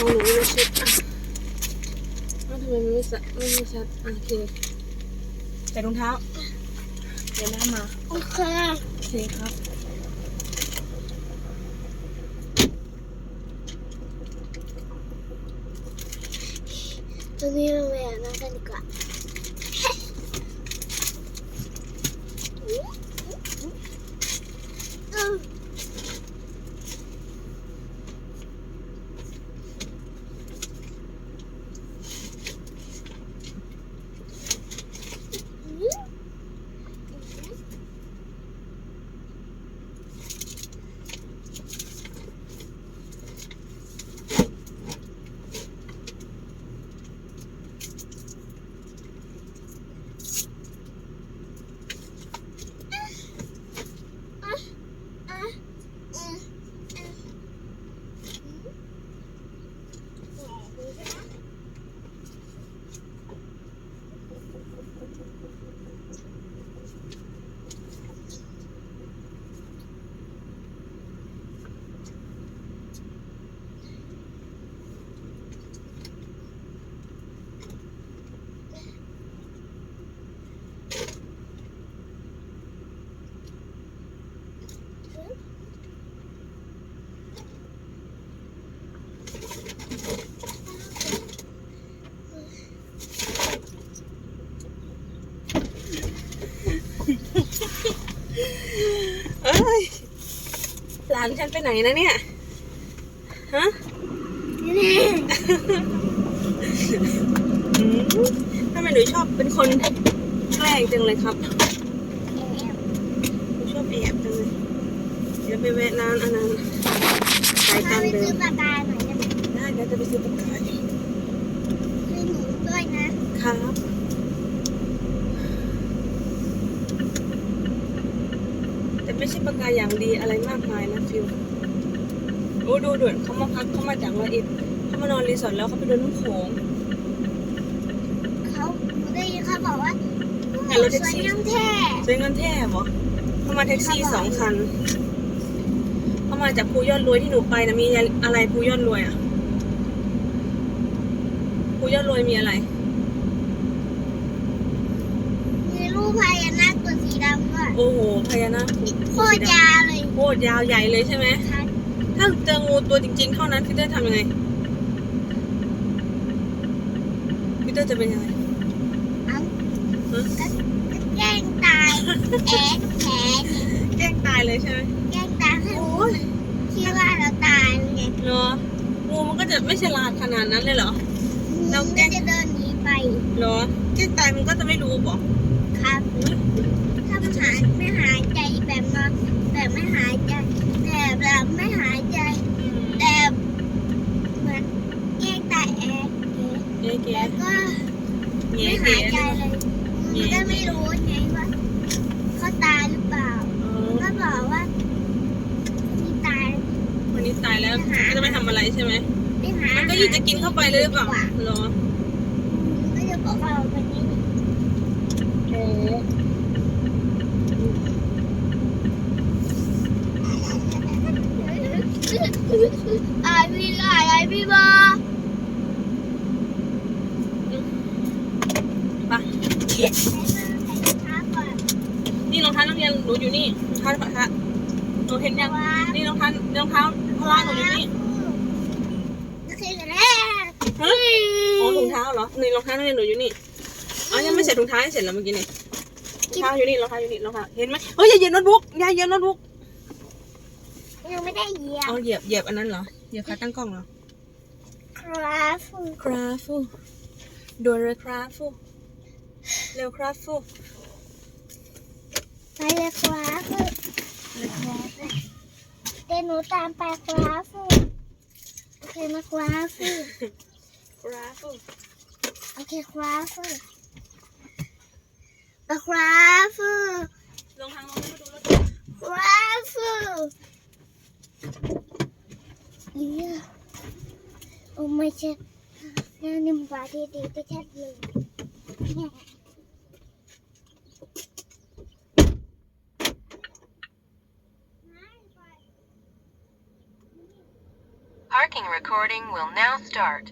ของหนูไม่ชัดอะอ้าทำไมมันไม่สะไม่ไม่ชัดอะโอเคใส่รองเท้าเดี๋ยวน้ำมาโอเคโอเคครับตอนนี้เราไปอาบน้ำกันดีกว่าอืมานฉันไปไหนนะเนี่ยฮะนี่อืมทำไมหนูชอบเป็นคนแกล้งจังเลยครับหนูชอบแอบจังเลยเดี๋ยวไปแวะร้านอันนั้นสายพาตามไปเดิซื้อมปลากายหน่อยได้ไหมได้เดี๋ยวจะไปซื้อปลาไก่ให้หนูด้วยนะ ครับ แต่ ไม่ใช่ปลากายอย่างดีอะไรมากมายนะฟิวโอ้ดูด่วนเขามาพักเขามาจากร้อยเอ็ดเขามานอนรีสอร์ทแล้วเขาไปเดินน้ำโขง เขาหนูได้ยินเขาบอกว่าแต่รถแท็กซี่ สวยงามแท้ใช้เงินแท้เหรอเขามาแท็กซี่สองคันเขามาจากภูยอดรวยที่หนูไปนะมีอะไรภูยอดรวยอะภูยอดรวยมีอะไร มีรูปพญานา คตัวสีดำด้วยโอ้โหพญานาคโคตรยาวเลยโคตรยาวใหญ่เลยใช่ไหมค่ะถ้าเจองูตัวจริง ๆ เท่านั้นพีเตอร์ทำยังไงพีเตอร์จะเป็นยังไงเอาฮะก็ก็แกล้งตายแอะแผลนี่แกล้งตายเลยใช่ไหมแกล้งตายให้โอ้ยคิดว่าเราตายไงเนาะงูมันก็จะไม่ฉลาดขนาดนั้นเลยเหรอ เรามันแกล้ก็งจะเดินหนีไปเหรอแกล้งตายมันก็จะไม่รู้บอกครับถ้ามัน หายไม่หายใจแบบนอนแบบไม่หายใจแต่แบบไม่หายใจแต่เหมือนแกล้งตายแอะเอ๊ะแกแล้วก็เงี้ไม่หายใจเลยมันก็ไม่รู้ไงว่าเขาตายหรือเปล่าก็บอกว่ามีตายวันนี้ตายแล้วก็จะไม่ทำอะไรใช่ไหมไม่หามันก็ยิ่งจะกินเข้าไปเลยหรือเปล่าอ ก็จะบอกว่าวันนี้ โอ้ ไอพี่ไอไอพี่บอปะนี่รองเท้านักเรียนหนูอยู่นี่รองเท้าพระหนูเห็นยังนี่รองเท้ารองเท้าพละหนูอยู่นี่โอเคกันแล้วฮะอ๋อถุงเท้าเหรอนี่รองเท้านักเรียนหนูอยู่นี่อ๋อยังไม่เสร็จถุงเท้าให้เสร็จแล้วเมื่อกี้นี่รองเท้าอยู่นี่รองเท้าอยู่นี่รองเท้าเห็นไหมเฮ้ยอย่าเหยียบโน้ตบุ๊กอย่าเหยียบโน้ตบุ๊ก ยังไม่ได้เหยียบอ๋อเหยียบเหยียบอันนั้นเหรอเหยียบขาตั้งกล้องเหรอครับคราฟูดูเลยคราฟูเร็วคราฟูไปเลยครับเดี๋ยวหนูตามไปครับโอเคนะครับคราฟูโอเคครับนะครับลงทางลงมาดูรถครับเนี่ยโอ้ไม่ใช่นี่นี่มันบาดี ดีที่แท้เลยไอ Parking recording will now start.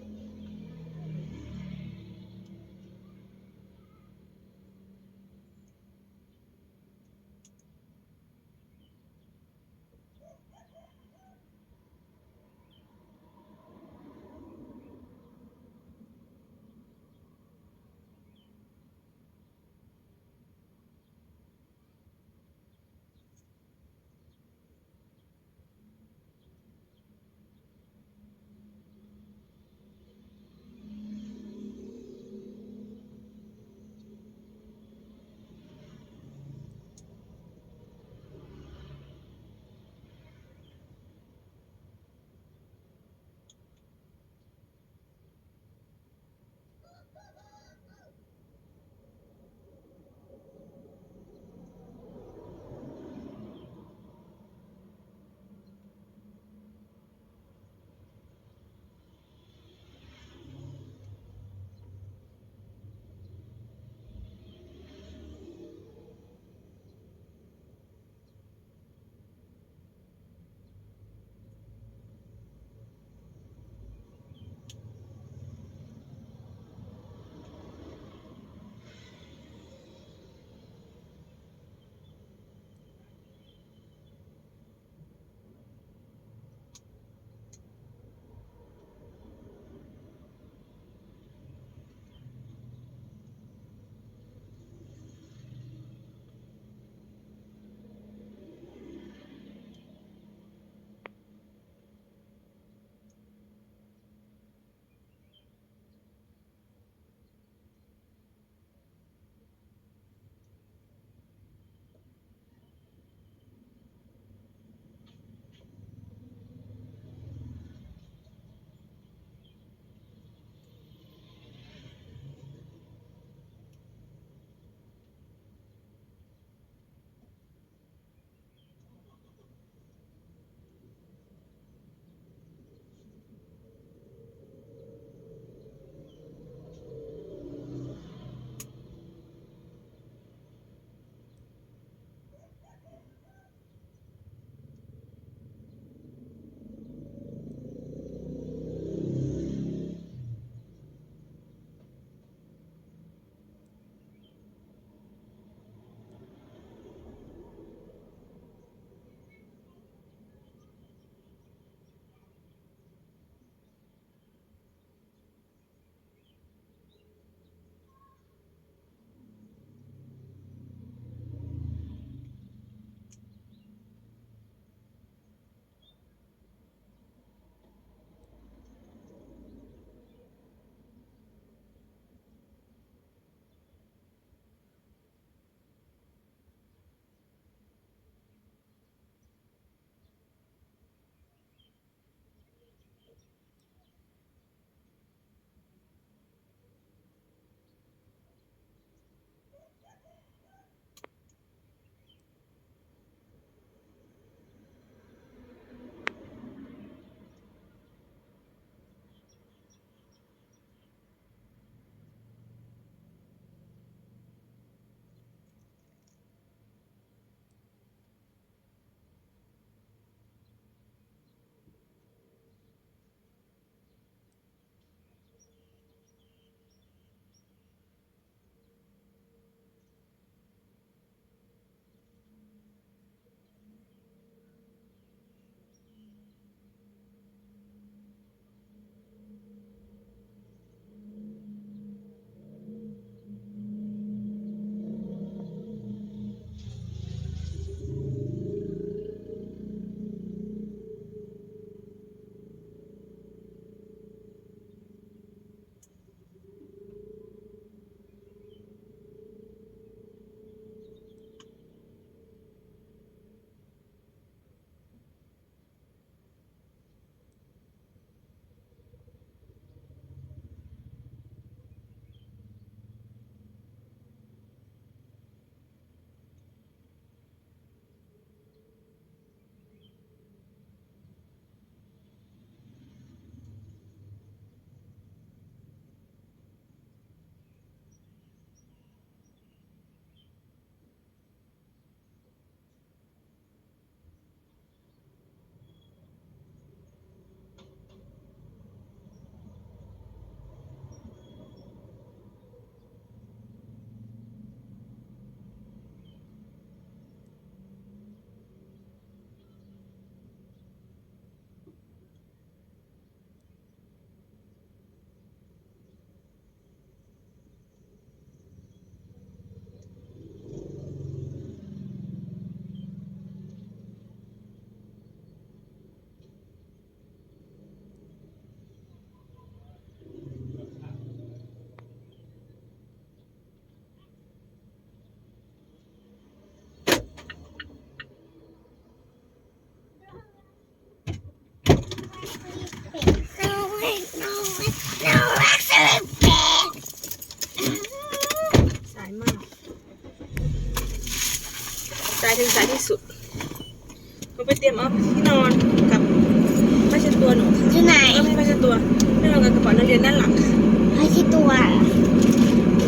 ตัว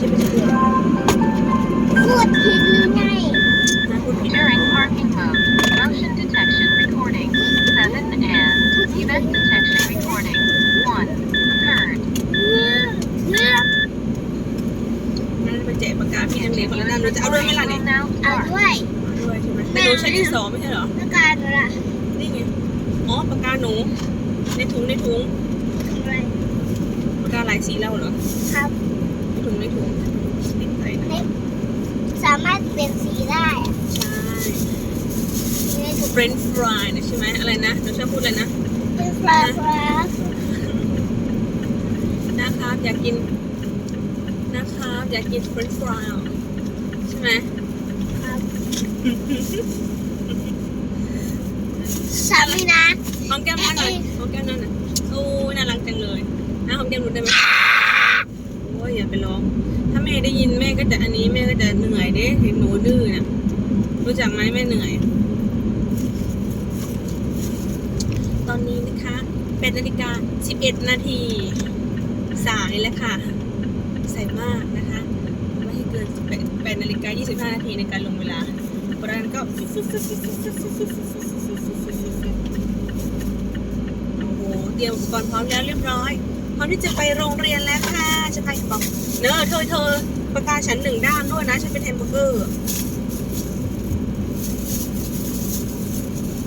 จะเป็นเสื้อ พูดผิดหรือไง นะพูดผิด During parking mode, motion detection recording 7 and event detection recording 1 occurred. เลือก นั่นไปแจกปากกาพี่นักเรียนคนละด้านเราจะเอาด้วยไหมล่ะ Recording เนี่ย will now เอา start. ด้วย เอาด้วยใช่ไหมแต่หนูใช้ดินสอไม่ใช่เหรอ แล้วการละ นี่ไง อ๋อปากกาหนู ในถุงในถุง ทำอะไร ปากกาหลายสีแล้วเหรอ ครับ ในถุงในถุงติดไปนะ เล็บสามารถ เปลี่ยนสีได้อะใช่สีในถุงเฟรนช์ฟรายนะใช่ไหมอะไรนะหนูชอบพูดเลยนะเป็นฟลาฟลานะครับอยากกินนะครับอยากกินเฟรนช์ฟรายใช่ไหมครับสามีนะหอมแก้มนั่นหน่อยหอมแก้มนั่นน่ะโอ้ยน่ารักจังเลยนะหอมแก้มหนูได้ไหมโอ้ยอย่าไปร้อง ถ้าแม่ได้ยินแม่ก็จะอันนี้แม่ก็จะเหนื่อยเด้เห็นหนูดื้อน่ะ จักไหมแม่เหนื่อย ตอนนี้นะคะเป็นนาฬิกา 11 นาที สายแล้วค่ะใส่มากนะคะ ไม่ให้เกิน8นาฬิกา 25 นาทีในการลงเวลาเพราะนั้นก็โอ้โหเตรียมอุปกรณ์พร้อมแล้วเรียบร้อยพร้อมที่จะไปโรงเรียนแล้วค่ะจะไปบอกเนอะเธอเธอประกาฉันหนึ่งด้านด้วยนะ ฉันเป็นแฮมเบอร์เกอร์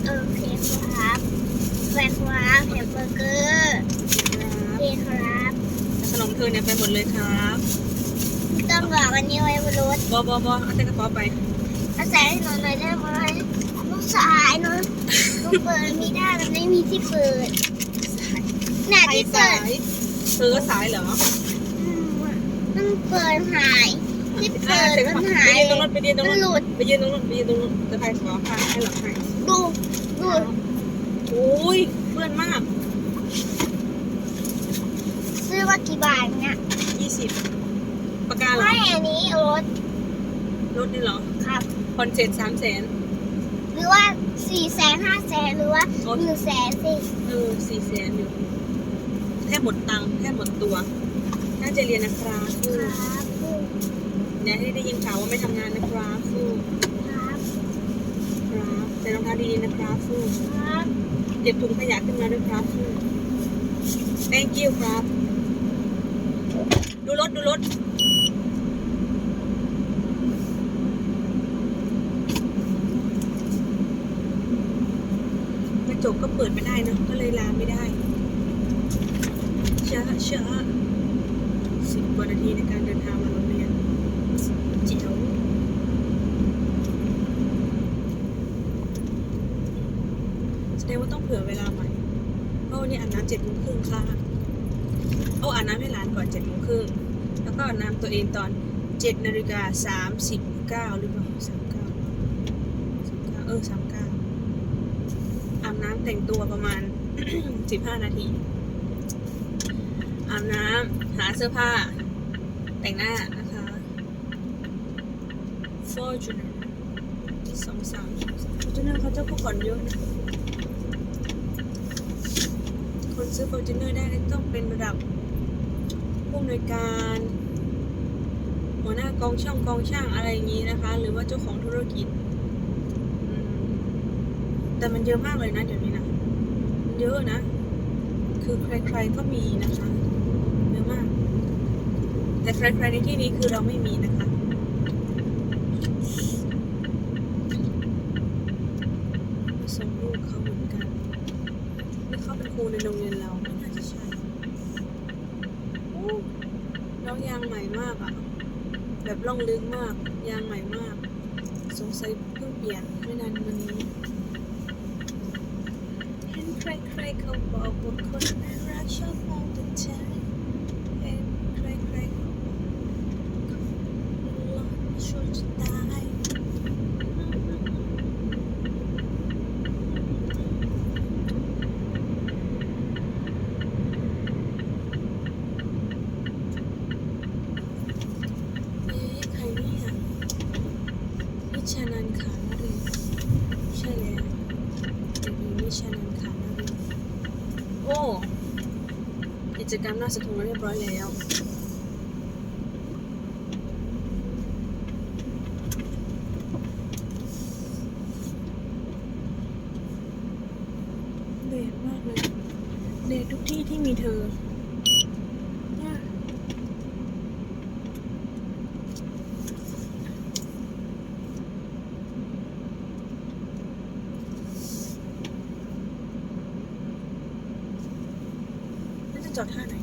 โอเคครับ แฟนครับแฮมเบอร์เกอร์โอเคครับขนมเธอเนี่ยไปหมดเลยครับต้องบอกอันนี้ไว้บนรถบอบอบอเอาแต่กระเป๋าไปอาศัยให้หนูหน่อยได้ไหมลูกสายเนาะลูกเปิดไม่ได้มันไม่มีที่เปิดน่ะไปที่เปิสาดยเธอก็สายเหรออืมมันเปิดหายที่เปิอ่าดเสร็จมันแล้วหายไปยืนตรงนู้นไปยืนตรงมันนู้นหลุดไปยืนตรงนู้นไปยืนตรงนู้นจะไปขอผ้าให้หรอให้ดูดู โอ้ยเพื่อนมากซื้อมากี่บาทเนี่ยยี่สิบปากกาเหรอไม่อันนี้รถรถนี่เหรอครับคอนเซ็ปต์สามแสนหรือว่าสี่แสนห้าแสนหรือว่าหนึ่งแสนสิเออสี่แสนอยู่แทบหมดตังค์แทบหมดตัว น่าจะเรียนนะครับฟูครับอย่าให้ได้ยินข่าวว่าไม่ทำงานนะครับฟูครับครับ ใส่รองเท้าดีๆนะครับฟูครับเก็บถุงขยะขึ้นมาด้วยครับฟู thank you ครับ ดูรถดูรถกระจกก็เปิดไม่ได้นะก็เลยลามไม่ได้ช้าช้าสิบกว่านาทีในการเดินทางมาโรงเรียนเจ๋วแสดงว่าต้อง เผื่อเวลาใหม่เพราะวันนี้อาบน้ำเจ็ดโมงครึ่งค่ะเอาอาบน้ำให้หลานก่อนเจ็ดโมงครึ่งแล้วก็อาบน้ำตัวเองตอนเจ็ดนาฬิกาสามสิบเก้าหรือเปล่าสามเก้าสามเก้าเออสามเก้าอาบน้ำแต่งตัวประมาณ15นาทีอาบน้ำหาเสื้อผ้า แต่งหน้านะคะ Fortuner ที่สองสาม Fortuner เขาเจ้าผู้ก่อนเยอะนะ ซื้อ Fortuner ได้ต้องเป็นระดับผู้อำนวยการหัวหน้ากองช่างกองช่างอะไรอย่างนี้นะคะ หรือว่าเจ้าของธุรกิจ แต่มันเยอะมากเลยนะเดี๋ยวนี้นะเยอะนะ คือใครๆก็มีนะคะ เยอะมาก แต่ใครๆในที่นี้คือเราไม่มีนะคะ ส่งลูกเขาเหมือนกันนี่เขาเป็นครูในโรงเรียนเราไม่น่าจะใช่ แล้วยางใหม่มากอะแบบล่องลึกมาก ยางใหม่มาก สงสัยเพิ่งเปลี่ยนไม่นานวันนี้เห็นใครๆเขาบอกว่าคนน่ารักชอบมองแต่ใจเห็นใครๆเขาบอกหลอนชั่วจะตายเอ๊ะใครเนี่ยวิชานันท์ขานรินทร์ใช่แล้ว เด็กหญิงวิชานันท์ขานรินทร์โอ้ กิ จกรรมหน้าสะทงเรียบร้อยแล้ว เดดมากเลย เดดทุกที่ที่มีเธอเนี่ย แล้ว